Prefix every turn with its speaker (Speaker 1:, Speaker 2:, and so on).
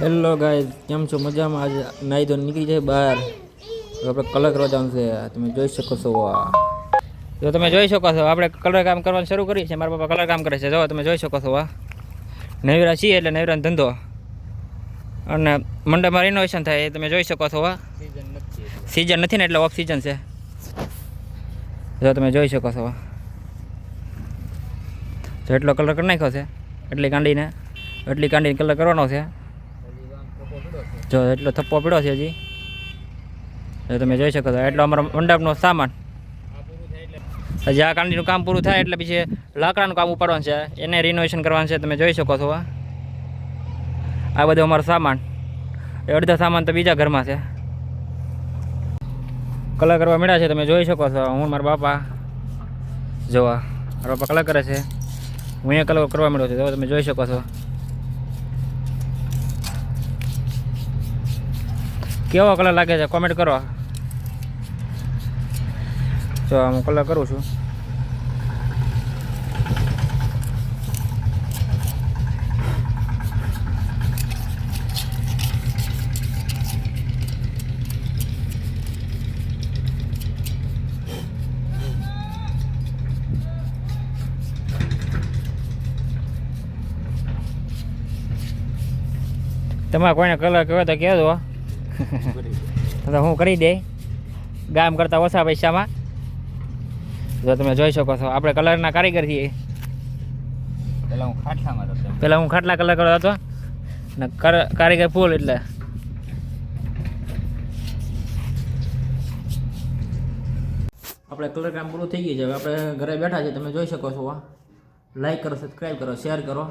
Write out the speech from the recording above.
Speaker 1: Hello ગાય કેમ છો? મજામાં? આજે નાઈ તો નીકળી જાય બહાર. આપણે કલર કરવા જવાનું છે. તમે જોઈ શકો છો. જો તમે જોઈ શકો છો, આપણે કલર કામ કરવાનું શરૂ કરીએ છીએ. મારા પપ્પા કલર કામ કરે છે. જો, તમે જોઈ શકો છો, આ. નવીરા છીએ એટલે નવીરાનો ધંધો. અને મંડપમાં રિનોવેશન થાય એ તમે જોઈ શકો છો, આ. સિઝન નથી ને એટલે ઓફ સિઝન છે. જો, તમે જોઈ શકો છો જો, એટલો કલર કરી નાખ્યો છે. એટલી કાંડીને એટલી કાંડીને કલર કરવાનો છે. જો એટલો થપ્પો પીડ્યો છે હજી. તમે જોઈ શકો છો. એટલો અમારો મંડપનો સામાન. હજી આ કાંડીનું કામ પૂરું થાય એટલે પછી લાકડાનું કામ ઉપાડવાનું છે. એને રિનોવેશન કરવાનું છે, તમે જોઈ શકો છો આ આ બધો અમારો સામાન. એ અડધો સામાન તો બીજા ઘરમાં છે. કલર કરવા મળ્યા છે, તમે જોઈ શકો છો. હું મારા બાપા. જોવા મારા બાપા કલર કરે છે. હું અહીંયા કલર કરવા મળ્યો છે. તો તમે જોઈ શકો છો. કેવો કલર લાગે છે? કોમેન્ટ કરો. જો હું કલર કરું છું. તમારે કોઈને કલર કહેવાય તો કહેજો. તો હું કરી દે. ગામ કરતાં ઓછા પૈસામાં. જો તમે જોઈ શકો છો આપણે કલરના કારીગર છીએ.
Speaker 2: પહેલાં હું ખાટલામાં હતો
Speaker 1: પહેલાં હું ખાટલા કલર કરતો હતો. ને કર- કારીગર ફૂલ એટલે. આપણે કલર કામ પૂરું થઈ ગયું છે. હવે આપણે ઘરે બેઠા છીએ તમે જોઈ શકો છો. લાઈક કરો સબસ્ક્રાઈબ કરો શેર કરો.